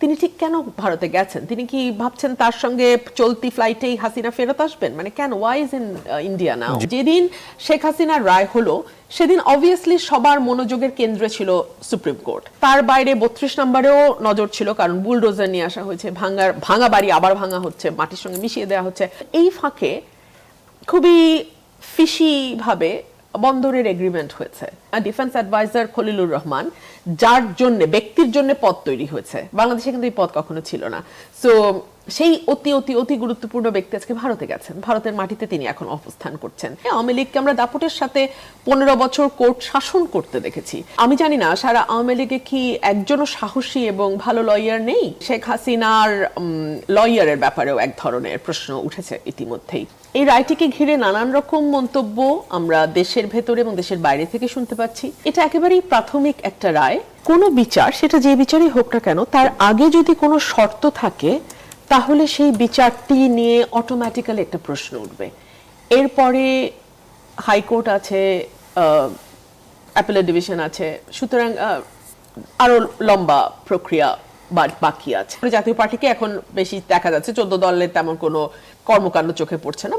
তিনি ঠিক কেন ভারতে গেছেন? তিনি কি ভাবছেন তার সঙ্গে চলতি ফ্লাইটেই হাসিনা ফেরত আসবেন? মানে কেন? Why is in India now যেদিন শেখ হাসিনার রায় হলো সেদিন অবভিয়াসলি সবার মনোযোগের কেন্দ্রে ছিল সুপ্রিম কোর্ট তার বাইরে বত্রিশ নম্বরেও নজর ছিল কারণ বুলডোজার নিয়ে আসা হয়েছে ভাঙার ভাঙা বাড়ি আবার ভাঙা হচ্ছে মাটির সঙ্গে মিশিয়ে দেওয়া হচ্ছে। এই ফাঁকে খুবই ফিশি ভাবে বন্দরের এগ্রিমেন্ট হয়েছে। ডিফেন্স অ্যাডভাইজার খলিলুর রহমান যার জন্য, ব্যক্তির জন্য পদ তৈরি হয়েছে। বাংলাদেশে কিন্তু এই পদ কখনো ছিল না। সো সেই অতি অতি অতি গুরুত্বপূর্ণ ব্যক্তি আজকে ভারতে গেছেন। ভারতের মাটিতে তিনি এখন অবস্থান করছেন। হ্যাঁ, আওয়ামী লীগকে আমরা দাপটের সাথে পনেরো বছর কোর্ট শাসন করতে দেখেছি। আমি জানি না সারা আওয়ামী লীগে কি একজনও সাহসী এবং ভালো লয়ার নেই? শেখ হাসিনার লয়ারের ব্যাপারেও এক ধরনের প্রশ্ন উঠেছে ইতিমধ্যেই। এই রায়টিকে ঘিরে নানান রকম মন্তব্য আমরা দেশের ভেতরে এবং দেশের বাইরে থেকে শুনতে পাচ্ছি? এটা একেবারেই প্রাথমিক একটা রায়। কোনো বিচার সেটা যে বিচারই হোক না কেন তার আগে যদি কোনো শর্ত থাকে তাহলে সেই বিচারটি নিয়ে অটোমেটিক্যালি একটা প্রশ্ন উঠবে। এরপরে হাইকোর্ট আছে অ্যাপেলের ডিভিশন আছে, সুতরাং আরও আরও লম্বা প্রক্রিয়া বাকি আছে। জাতীয় পার্টিকে এখন বেশি দেখা যাচ্ছে, চোদ্দ দলের তেমন কোনো কর্মকাণ্ড চোখে পড়ছে না।